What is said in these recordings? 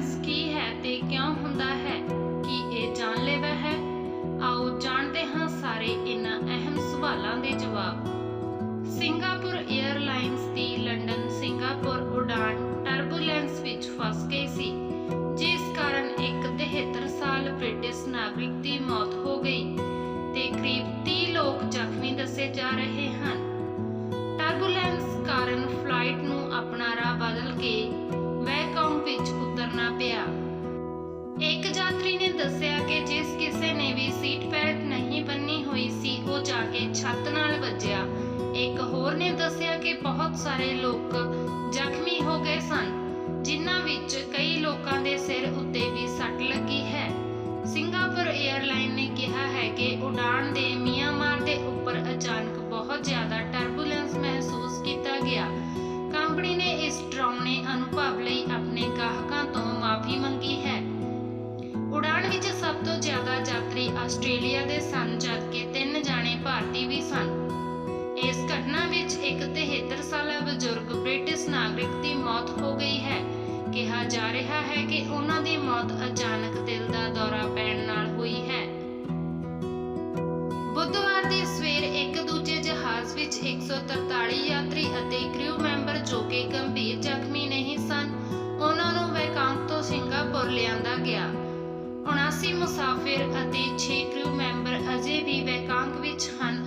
ਟਰਬੂਲੈਂਸ ਕੀ ਹੈ ਤੇ ਕਿਉਂ ਹੁੰਦਾ ਹੈ ਕੀ ਇਹ ਜਾਨਲੇਵਾ ਹੈ? ਆਓ ਜਾਣਦੇ ਹਾਂ ਸਾਰੇ ਇਹਨਾਂ ਅਹਿਮ ਸਵਾਲਾਂ ਦੇ ਜਵਾਬ। ਸਿੰਗਾਪੁਰ 에ਅਰਲਾਈਨਸ ਦੀ ਲੰਡਨ, ਸਿੰਗਾਪੁਰ ਉਡਾਨ ਟਰਬੂਲੈਂਸ ਵਿੱਚ ਫਸ ਗਈ ਸੀ, ਜਿਸ ਕਾਰਨ ਇੱਕ 73 ਸਾਲ ਬ੍ਰਿਟਿਸ਼ ਨਾਗਰਿਕ ਦੀ ਮੌਤ ਹੋ ਗਈ ਤੇ ਕਰੀਬ 30 ਲੋਕ ਜ਼ਖਮੀ ਦੱਸੇ ਜਾ ਰਹੇ ਵਿੱਚ ਪਿਆ। ਇੱਕ ਯਾਤਰੀ ਨੇ ਦੱਸਿਆ ਕਿ ਜਿਸ ਕਿਸੇ ਨੇ ਵੀ ਸੀਟ ਬੈਲਟ ਨਹੀਂ ਬੰਨੀ ਹੋਈ ਸੀ, ਉਹ ਜਾ ਕੇ ਛੱਤ ਨਾਲ ਵੱਜਿਆ। ਇੱਕ ਹੋਰ ਨੇ ਦੱਸਿਆ ਕਿ ਬਹੁਤ ਸਾਰੇ ਲੋਕ ਜ਼ਖਮੀ ਹੋ ਗਏ ਸਨ, ਜਿਨ੍ਹਾਂ ਵਿੱਚ ਹੈ ਕਿ ਉਹਨਾਂ ਦੀ ਮੌਤ ਅਚਾਨਕ ਦਿਲ ਦਾ ਦੌਰਾ ਪੈਣ ਨਾਲ ਹੋਈ ਹੈ। ਬੁੱਧਵਾਰ ਦੀ ਸਵੇਰ ਇੱਕ ਦੂਜੇ ਜਹਾਜ਼ ਵਿੱਚ 143 ਯਾਤਰੀ ਅਤੇ ਕ੍ਰਿਊ ਮੈਂਬਰ ਜੋ ਕਿ ਗੰਭੀਰ ਜ਼ਖਮੀ ਨਹੀਂ ਸਨ, ਉਹਨਾਂ ਨੂੰ ਵੈਕਾਂਗ ਤੋਂ ਸਿੰਗਾਪੁਰ ਲਿਆਂਦਾ ਗਿਆ। 79 ਮੁਸਾਫਿਰ ਅਤੇ 6 ਕ੍ਰਿਊ ਮੈਂਬਰ ਅਜੇ ਵੀ ਵੈਕਾਂਗ ਵਿੱਚ ਹਨ।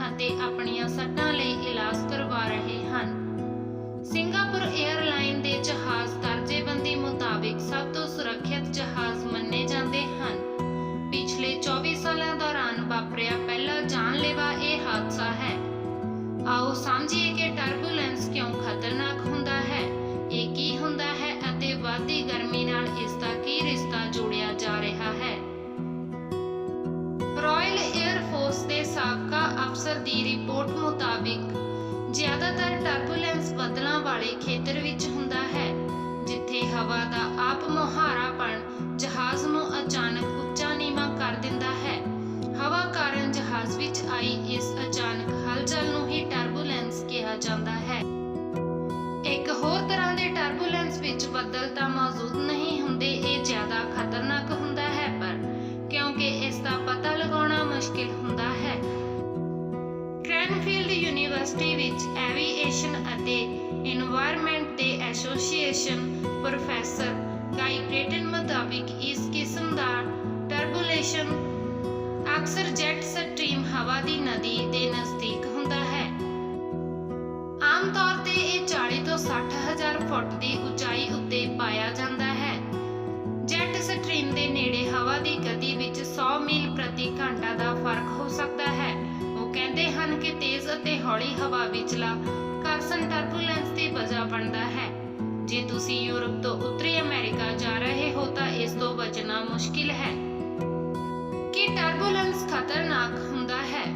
ਟਰਬੂਲੈਂਸ ਬਦਲਾਂ ਵਾਲੇ ਖੇਤਰ ਵਿੱਚ ਹੁੰਦਾ ਹੈ, ਜਿੱਥੇ ਹਵਾ ਦਾ ਆਪ ਮੁਹਾਰਾਪਣ ਜਹਾਜ਼ ਨੂੰ ਅਚਾਨਕ ਉੱਚਾ ਨੀਵਾਂ ਕਰ ਦਿੰਦਾ ਹੈ। ਹਵਾ ਕਾਰਨ ਜਹਾਜ਼ ਵਿੱਚ ਆਈ ਇਸ ਅਚਾਨਕ ਹਲਚਲ ਯੂਨੀਵਰਸਿਟੀ ਵਿੱਚ ਐਵੀਏਸ਼ਨ ਅਤੇ এনवायरमेंट ਦੇ ਐਸੋਸੀਏਸ਼ਨ ਪ੍ਰੋਫੈਸਰ ਗਾਈ ਕ੍ਰੇਟਨ ਮੁਤਾਬਿਕ ਇਸ ਕਿਸਮ ਦਾ ਟਰਬੂਲੇਸ਼ਨ ਅਕਸਰ ਜੈਟ ਸਟ੍ਰੀਮ ਹਵਾ ਦੀ ਨਦੀ ਦੇ ਨਜ਼ਦੀਕ ਹੁੰਦਾ ਹੈ। ਆਮ ਤੌਰ ਤੇ ਇਹ 40 ਤੋਂ 60 ਹਜ਼ਾਰ ਫੁੱਟ ਦੀ ਉਚਾਈ ਉੱਤੇ ਪਾਇਆ ਜਾਂਦਾ ਹੌਲੀ ਹਵਾ ਵਿਚਲਾ ਕਰਸਨ ਟਰਬੂਲੈਂਸ ਦੀ ਵਜ੍ਹਾ ਬਣਦਾ ਹੈ। ਜੇ ਤੁਸੀਂ ਯੂਰਪ ਤੋਂ ਉੱਤਰੀ ਅਮਰੀਕਾ ਜਾ ਰਹੇ ਹੋ ਤਾਂ ਇਸ ਤੋਂ ਬਚਣਾ ਮੁਸ਼ਕਿਲ ਹੈ। ਕਿ ਟਰਬੂਲੈਂਸ ਖਤਰਨਾਕ ਹੁੰਦਾ ਹੈ?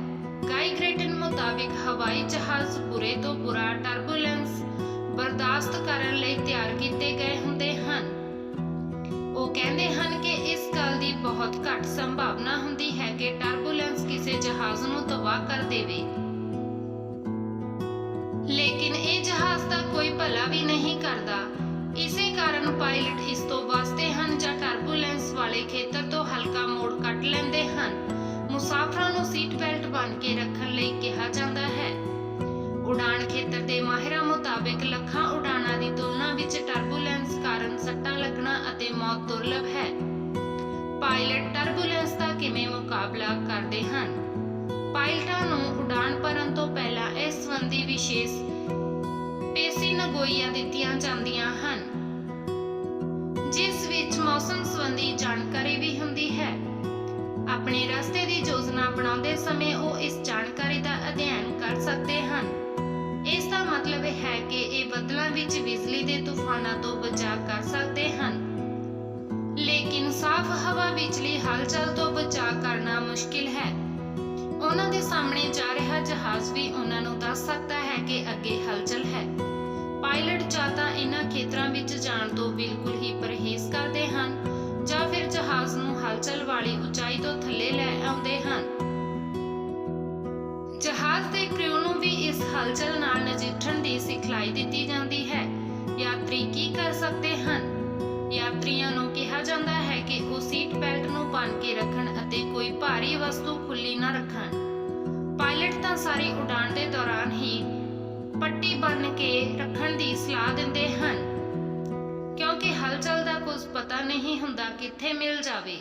ਗਾਈ ਗ੍ਰੇਟਨ ਮੁਤਾਬਿਕ ਹਵਾਈ ਜਹਾਜ਼ ਬੁਰੇ ਤੋਂ ਬੁਰਾ ਟਰਬੂਲੈਂਸ ਬਰਦਾਸ਼ਤ ਕਰਨ ਲਈ ਤਿਆਰ ਕੀਤੇ ਗਏ ਹੁੰਦੇ ਹਨ। ਉਹ ਕਹਿੰਦੇ ਹਨ ਕਿ ਇਸ ਗੱਲ ਦੀ ਬਹੁਤ ਘੱਟ ਸੰਭਾਵਨਾ ਹੁੰਦੀ ਹੈ ਕਿ ਟਰਬੂਲੈਂਸ ਕਿਸੇ ਜਹਾਜ਼ ਨੂੰ ਤਬਾਹ ਕਰ ਦੇਵੇ। ਸੀਟ ਬੈਲਟ ਕੇ ਰੱਖਣ ਲਈ ਕਿਹਾ ਜਾਂਦਾ ਹੈ। ਉਡਾਣ ਖੇਤਰ ਦੇ ਮਾਹਿਰਾਂ ਮੁਤਾਬਕ ਲੱਖਾਂ ਉਡਾਣਾਂ ਦੀ ਤੁਲਨਾ ਵਿੱਚ ਟਰਬੂਲੈਂਸ ਕਾਰਨ ਸੱਟਾਂ ਲੱਗਣਾ ਅਤੇ ਮੌਤ ਦੁਰਲਭ ਹੈ। ਪਾਇਲਟ ਟਰਬੂਲੈਂਸ ਦਾ ਕਿਵੇਂ ਮੁਕਾਬਲਾ ਕਰਦੇ ਹਨ? ਪਾਇਲਟਾਂ ਨੂੰ ਉਡਾਣ ਭਰਨ ਤੋਂ ਪਹਿਲਾਂ ਇਸ ਸੰਬੰਧੀ ਵਿਸ਼ੇਸ਼ ਪੇਸ਼ੀਨਗੋਈਆਂ ਦਿੱਤੀਆਂ ਜਾਂਦੀਆਂ ਹਨ, ਜਿਸ ਵਿੱਚ ਮੌਸਮ ਸੰਬੰਧੀ ਜਾਣਕਾਰੀ ਵੀ ਹੁੰਦੀ ਹੈ। ਆਪਣੇ ਰਸਤੇ ਦੀ ਯੋਜਨਾ ਬਣਾਉਂਦੇ ਸਮੇਂ ਉਹ ਇਸ ਜਾਣਕਾਰੀ ਦਾ ਅਧਿਐਨ ਕਰ ਸਕਦੇ ਹਨ। ਇਸ ਦਾ ਮਤਲਬ ਹੈ ਕਿ ਇਹ ਬੱਦਲਾਂ ਵਿੱਚ ਬਿਜਲੀ ਦੇ ਤੂਫਾਨਾਂ ਤੋਂ ਬਚਾਅ ਕਰ ਸਕਦੇ ਹਨ। ਲੇਕਿਨ ਸਾਫ਼ ਹਵਾ ਬਿਜਲੀ ਹਲਚਲ ਤੋਂ ਬਚਾਅ ਕਰਨਾ ਮੁਸ਼ਕਿਲ ਹੈ। ਉਹਨਾਂ ਦੇ ਸਾਹਮਣੇ ਜਾ ਰਿਹਾ ਜਹਾਜ਼ ਵੀ ਉਹਨਾਂ ਨੂੰ ਦੱਸ ਸਕਦਾ ਹੈ ਕਿ ਅੱਗੇ ਹਲਚਲ ਹੈ। ਜਹਾਜ਼ ਦੇ ਕ੍ਰਿਊ ਨੂੰ ਵੀ ਇਸ ਹਲਚਲ ਨਾਲ ਨਜਿੱਠਣ ਦੀ ਸਿਖਲਾਈ ਦਿੱਤੀ ਜਾਂਦੀ ਹੈ। ਯਾਤਰੀ ਕੀ ਕਰ ਸਕਦੇ ਹਨ? ਯਾਤਰੀਆਂ ਨੂੰ ਕਿਹਾ ਜਾਂਦਾ ਹੈ ਕਿ ਉਹ ਸੀਟ ਬੈਲਟ ਨੂੰ ਬੰਨ ਕੇ ਰੱਖਣ ਅਤੇ ਕੋਈ ਭਾਰੀ ਵਸਤੂ ਖੁੱਲੀ ਨਾ ਰੱਖਣ। ਪਾਇਲਟ ਤਾਂ ਸਾਰੀ ਉਡਾਣ ਦੇ ਦੌਰਾਨ ਹੀ ਪੱਟੀ ਬੰਨ ਕੇ ਰੱਖਣ ਦੀ ਸਲਾਹ ਦਿੰਦੇ ਹਨ। ਕਿਉਂਕਿ ਹਲਚਲ ਦਾ ਕੁਝ ਪਤਾ ਨਹੀਂ ਹੁੰਦਾ ਕਿੱਥੇ ਮਿਲ ਜਾਵੇ।